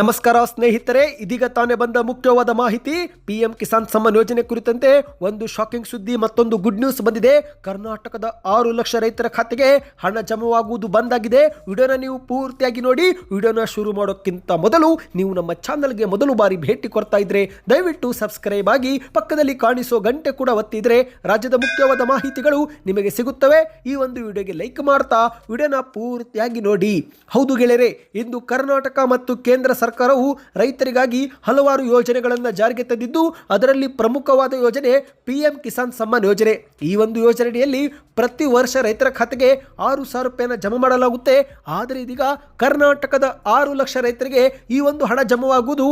ನಮಸ್ಕಾರ, ಸ್ನೇಹಿತರೆ. ಇದೀಗ ತಾನೇ ಬಂದ ಮುಖ್ಯವಾದ ಮಾಹಿತಿ. ಪಿಎಂ ಕಿಸಾನ್ ಸಮ್ಮಾನ್ ಯೋಜನೆ ಕುರಿತಂತೆ ಒಂದು ಶಾಕಿಂಗ್ ಸುದ್ದಿ, ಮತ್ತೊಂದು ಗುಡ್ ನ್ಯೂಸ್ ಬಂದಿದೆ. ಕರ್ನಾಟಕದ ಆರು ಲಕ್ಷ ರೈತರ ಖಾತೆಗೆ ಹಣ ಜಮವಾಗುವುದು ಬಂದಾಗಿದೆ ವಿಡಿಯೋನ ನೀವು ಪೂರ್ತಿಯಾಗಿ ನೋಡಿ. ವಿಡಿಯೋನ ಶುರು ಮಾಡೋಕ್ಕಿಂತ ಮೊದಲು ನೀವು ನಮ್ಮ ಚಾನಲ್ಗೆ ಮೊದಲು ಬಾರಿ ಭೇಟಿ ಕೊಡ್ತಾ ಇದ್ರೆ ದಯವಿಟ್ಟು ಸಬ್ಸ್ಕ್ರೈಬ್ ಆಗಿ ಪಕ್ಕದಲ್ಲಿ ಕಾಣಿಸೋ ಗಂಟೆ ಕೂಡ ಒತ್ತಿದ್ರೆ ರಾಜ್ಯದ ಮುಖ್ಯವಾದ ಮಾಹಿತಿಗಳು ನಿಮಗೆ ಸಿಗುತ್ತವೆ. ಈ ಒಂದು ವಿಡಿಯೋಗೆ ಲೈಕ್ ಮಾಡ್ತಾ ವಿಡಿಯೋನ ಪೂರ್ತಿಯಾಗಿ ನೋಡಿ. ಹೌದು ಗೆಳೆಯರೆ, ಇಂದು ಕರ್ನಾಟಕ ಮತ್ತು ಕೇಂದ್ರ ಸರ್ಕಾರವು ರೈತರಿಗಾಗಿ ಹಲವಾರು ಯೋಜನೆಗಳನ್ನು ಜಾರಿಗೆ ತಂದಿದ್ದು, ಅದರಲ್ಲಿ ಪ್ರಮುಖವಾದ ಯೋಜನೆ ಪಿಎಂ ಕಿಸಾನ್ ಸಮ್ಮಾನ್ ಯೋಜನೆ. ಈ ಒಂದು ಯೋಜನೆಯಲ್ಲಿ ಪ್ರತಿ ವರ್ಷ ರೈತರ ಖಾತೆಗೆ ಆರು ಸಾವಿರ ರೂಪಾಯಿನ ಜಮಾ ಮಾಡಲಾಗುತ್ತೆ. ಆದರೆ ಇದೀಗ ಕರ್ನಾಟಕದ ಆರು ಲಕ್ಷ ರೈತರಿಗೆ ಈ ಒಂದು ಹಣ ಜಮವಾಗುವುದು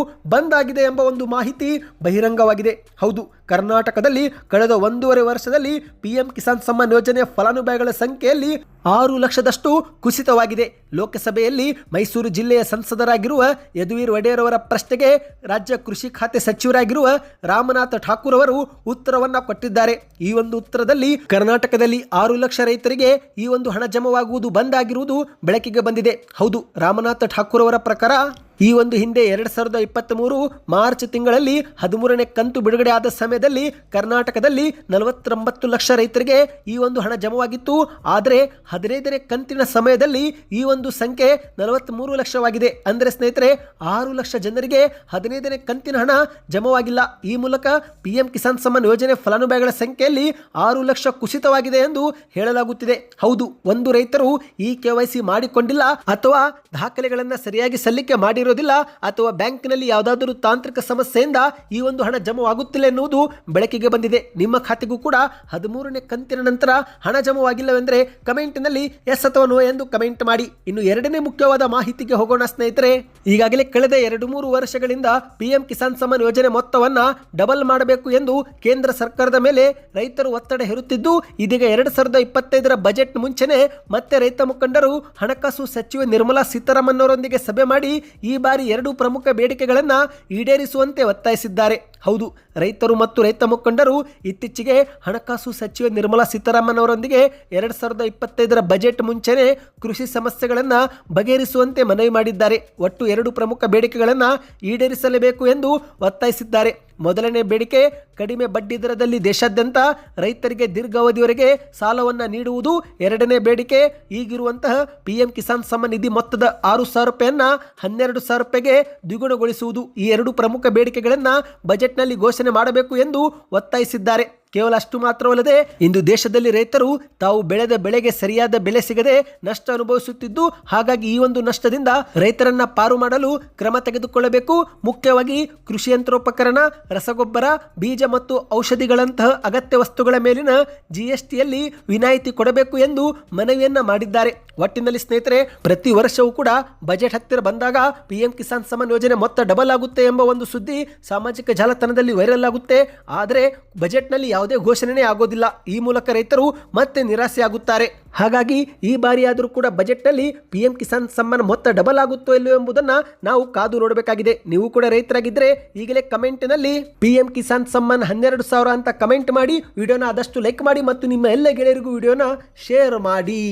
ಆಗಿದೆ ಎಂಬ ಒಂದು ಮಾಹಿತಿ ಬಹಿರಂಗವಾಗಿದೆ. ಹೌದು ಕರ್ನಾಟಕದಲ್ಲಿ ಕಳೆದ ಒಂದೂವರೆ ವರ್ಷದಲ್ಲಿ ಪಿಎಂ ಕಿಸಾನ್ ಸಮ್ಮಾನ್ ಯೋಜನೆಯ ಫಲಾನುಭವಿಗಳ ಸಂಖ್ಯೆಯಲ್ಲಿ ಆರು ಲಕ್ಷದಷ್ಟು ಕುಸಿತವಾಗಿದೆ. ಲೋಕಸಭೆಯಲ್ಲಿ ಮೈಸೂರು ಜಿಲ್ಲೆಯ ಸಂಸದರಾಗಿರುವ ಯದುವೀರ್ ಒಡೆಯರ್ ಅವರ ಪ್ರಶ್ನೆಗೆ ರಾಜ್ಯ ಕೃಷಿ ಖಾತೆ ಸಚಿವರಾಗಿರುವ ರಾಮನಾಥ ಠಾಕೂರ್ ಅವರು ಉತ್ತರವನ್ನ ಕೊಟ್ಟಿದ್ದಾರೆ. ಈ ಒಂದು ಉತ್ತರದಲ್ಲಿ ಕರ್ನಾಟಕದಲ್ಲಿ ಆರು ಲಕ್ಷ ರೈತರಿಗೆ ಈ ಒಂದು ಹಣ ಜಮವಾಗುವುದು ಬಂದ್ ಆಗಿರುವುದು ಬೆಳಕಿಗೆ ಬಂದಿದೆ. ಹೌದು, ರಾಮನಾಥ ಠಾಕೂರ್ ಅವರ ಪ್ರಕಾರ ಈ ಒಂದು ಹಿಂದೆ ಎರಡ್ ಸಾವಿರದ ಇಪ್ಪತ್ತ್ ಮೂರು ಮಾರ್ಚ್ ತಿಂಗಳಲ್ಲಿ ಹದಿಮೂರನೇ ಕಂತು ಬಿಡುಗಡೆ ಆದ ಸಮಯದಲ್ಲಿ ಕರ್ನಾಟಕದಲ್ಲಿ ನಲವತ್ತೊಂಬತ್ತು ಲಕ್ಷ ರೈತರಿಗೆ ಈ ಒಂದು ಹಣ ಜಮವಾಗಿತ್ತು. ಆದರೆ ಹದಿನೈದನೇ ಕಂತಿನ ಸಮಯದಲ್ಲಿ ಈ ಒಂದು ಸಂಖ್ಯೆ ನಲವತ್ತ್ಮೂರು ಲಕ್ಷವಾಗಿದೆ. ಅಂದರೆ ಸ್ನೇಹಿತರೆ, ಆರು ಲಕ್ಷ ಜನರಿಗೆ ಹದಿನೈದನೇ ಕಂತಿನ ಹಣ ಜಮವಾಗಿಲ್ಲ. ಈ ಮೂಲಕ ಪಿಎಂ ಕಿಸಾನ್ ಸಮ್ಮಾನ್ ಯೋಜನೆ ಫಲಾನುಭವಿಗಳ ಸಂಖ್ಯೆಯಲ್ಲಿ ಆರು ಲಕ್ಷ ಕುಸಿತವಾಗಿದೆ ಎಂದು ಹೇಳಲಾಗುತ್ತಿದೆ. ಹೌದು, ಒಂದು ರೈತರು ಈ ಕೆವೈಸಿ ಮಾಡಿಕೊಂಡಿಲ್ಲ ಅಥವಾ ದಾಖಲೆಗಳನ್ನು ಸರಿಯಾಗಿ ಸಲ್ಲಿಕೆ ಮಾಡಿರೋದಿಲ್ಲ ಅಥವಾ ಬ್ಯಾಂಕ್ನಲ್ಲಿ ಯಾವುದಾದರೂ ತಾಂತ್ರಿಕ ಸಮಸ್ಯೆಯಿಂದ ಈ ಒಂದು ಹಣ ಜಮವಾಗುತ್ತಿಲ್ಲ ಎನ್ನುವುದು ಬೆಳಕಿಗೆ ಬಂದಿದೆ. ನಿಮ್ಮ ಖಾತೆಗೂ ಕೂಡ ಹದಿಮೂರನೇ ಕಂತಿನ ನಂತರ ಹಣ ಜಮವಾಗಿಲ್ಲವೆಂದರೆ ಕಮೆಂಟ್ನಲ್ಲಿ ಎಸ್ ಅಥವಾ ನೋ ಎಂದು ಕಮೆಂಟ್ ಮಾಡಿ. ಇನ್ನು ಎರಡನೇ ಮುಖ್ಯವಾದ ಮಾಹಿತಿಗೆ ಹೋಗೋಣ ಸ್ನೇಹಿತರೆ. ಈಗಾಗಲೇ ಕಳೆದ ಎರಡು ಮೂರು ವರ್ಷಗಳಿಂದ ಪಿಎಂ ಕಿಸಾನ್ ಸಮ್ಮಾನ್ ಯೋಜನೆ ಮೊತ್ತವನ್ನ ಡಬಲ್ ಮಾಡಬೇಕು ಎಂದು ಕೇಂದ್ರ ಸರ್ಕಾರದ ಮೇಲೆ ರೈತರು ಒತ್ತಡ ಹೇರುತ್ತಿದ್ದು, ಇದೀಗ ಎರಡು ಸಾವಿರದ ಇಪ್ಪತ್ತೈದರ ಬಜೆಟ್ ಮುಂಚೆನೆ ಮತ್ತೆ ರೈತ ಮುಖಂಡರು ಹಣಕಾಸು ಸಚಿವೆ ನಿರ್ಮಲಾ ಸೀತಾರಾಮನ್ ಅವರೊಂದಿಗೆ ಸಭೆ ಮಾಡಿ ಈ ಬಾರಿ ಎರಡು ಪ್ರಮುಖ ಬೇಡಿಕೆಗಳನ್ನು ಈಡೇರಿಸುವಂತೆ ಒತ್ತಾಯಿಸಿದ್ದಾರೆ. ಹೌದು, ರೈತರು ಮತ್ತು ರೈತ ಮುಖಂಡರು ಇತ್ತೀಚೆಗೆ ಹಣಕಾಸು ಸಚಿವೆ ನಿರ್ಮಲಾ ಸೀತಾರಾಮನ್ ಅವರೊಂದಿಗೆ ಎರಡು ಸಾವಿರದ ಇಪ್ಪತ್ತೈದರ ಬಜೆಟ್ ಮುಂಚೆನೆ ಕೃಷಿ ಸಮಸ್ಯೆಗಳನ್ನು ಬಗೆಹರಿಸುವಂತೆ ಮನವಿ ಮಾಡಿದ್ದಾರೆ. ಒಟ್ಟು ಎರಡು ಪ್ರಮುಖ ಬೇಡಿಕೆಗಳನ್ನು ಈಡೇರಿಸಲೇಬೇಕು ಎಂದು ಒತ್ತಾಯಿಸಿದ್ದಾರೆ. ಮೊದಲನೇ ಬೇಡಿಕೆ, ಕಡಿಮೆ ಬಡ್ಡಿ ದರದಲ್ಲಿ ದೇಶಾದ್ಯಂತ ರೈತರಿಗೆ ದೀರ್ಘಾವಧಿಯವರೆಗೆ ಸಾಲವನ್ನು ನೀಡುವುದು. ಎರಡನೇ ಬೇಡಿಕೆ, ಈಗಿರುವಂತಹ ಪಿಎಂ ಕಿಸಾನ್ ಸಮ್ಮಾನ್ ನಿಧಿ ಮೊತ್ತದ ಆರು ಸಾವಿರ ರೂಪಾಯಿಯನ್ನು ಹನ್ನೆರಡು ಸಾವಿರ ರೂಪಾಯಿಗೆ ದ್ವಿಗುಣಗೊಳಿಸುವುದು. ಈ ಎರಡು ಪ್ರಮುಖ ಬೇಡಿಕೆಗಳನ್ನು ಬಜೆಟ್ನಲ್ಲಿ ಘೋಷಣೆ ಮಾಡಬೇಕು ಎಂದು ಒತ್ತಾಯಿಸಿದ್ದಾರೆ. ಕೇವಲ ಅಷ್ಟು ಮಾತ್ರವಲ್ಲದೆ ಇಂದು ದೇಶದಲ್ಲಿ ರೈತರು ತಾವು ಬೆಳೆದ ಬೆಳೆಗೆ ಸರಿಯಾದ ಬೆಲೆ ಸಿಗದೆ ನಷ್ಟ ಅನುಭವಿಸುತ್ತಿದ್ದು, ಹಾಗಾಗಿ ಈ ಒಂದು ನಷ್ಟದಿಂದ ರೈತರನ್ನ ಪಾರು ಮಾಡಲು ಕ್ರಮ ತೆಗೆದುಕೊಳ್ಳಬೇಕು. ಮುಖ್ಯವಾಗಿ ಕೃಷಿ ಯಂತ್ರೋಪಕರಣ, ರಸಗೊಬ್ಬರ, ಬೀಜ ಮತ್ತು ಔಷಧಿಗಳಂತಹ ಅಗತ್ಯ ವಸ್ತುಗಳ ಮೇಲಿನ ಜಿಎಸ್ಟಿಯಲ್ಲಿ ವಿನಾಯಿತಿ ಕೊಡಬೇಕು ಎಂದು ಮನವಿಯನ್ನ ಮಾಡಿದ್ದಾರೆ. ಒಟ್ಟಿನಲ್ಲಿ ಸ್ನೇಹಿತರೆ, ಪ್ರತಿ ವರ್ಷವೂ ಕೂಡ ಬಜೆಟ್ ಹತ್ತಿರ ಬಂದಾಗ ಪಿಎಂ ಕಿಸಾನ್ ಸಮ್ಮಾನ್ ಯೋಜನೆ ಮೊತ್ತ ಡಬಲ್ ಆಗುತ್ತೆ ಎಂಬ ಒಂದು ಸುದ್ದಿ ಸಾಮಾಜಿಕ ಜಾಲತಾಣದಲ್ಲಿ ವೈರಲ್ ಆಗುತ್ತೆ. ಆದರೆ ಬಜೆಟ್ನಲ್ಲಿ ಯಾವುದೇ ಘೋಷಣೆ ಆಗೋದಿಲ್ಲ. ಈ ಮೂಲಕ ರೈತರು ಮತ್ತೆ ನಿರಾಸೆಯಾಗುತ್ತಾರೆ. ಹಾಗಾಗಿ ಈ ಬಾರಿಯಾದರೂ ಕೂಡ ಬಜೆಟ್ನಲ್ಲಿ ಪಿಎಂ ಕಿಸಾನ್ ಸಮ್ಮಾನ ಮೊತ್ತ ಡಬಲ್ ಆಗುತ್ತೋ ಇಲ್ಲವೋ ಎಂಬುದನ್ನ ನಾವು ಕಾದು ನೋಡಬೇಕಾಗಿದೆ. ನೀವು ಕೂಡ ರೈತರಾಗಿದ್ದರೆ ಈಗಲೇ ಕಮೆಂಟ್ನಲ್ಲಿ ಪಿಎಂ ಕಿಸಾನ್ ಸಮ್ಮಾನ್ ಹನ್ನೆರಡು ಸಾವಿರ ಅಂತ ಕಮೆಂಟ್ ಮಾಡಿ, ವಿಡಿಯೋನ ಆದಷ್ಟು ಲೈಕ್ ಮಾಡಿ ಮತ್ತು ನಿಮ್ಮ ಎಲ್ಲ ಗೆಳೆಯರಿಗೂ ವಿಡಿಯೋನ ಶೇರ್ ಮಾಡಿ.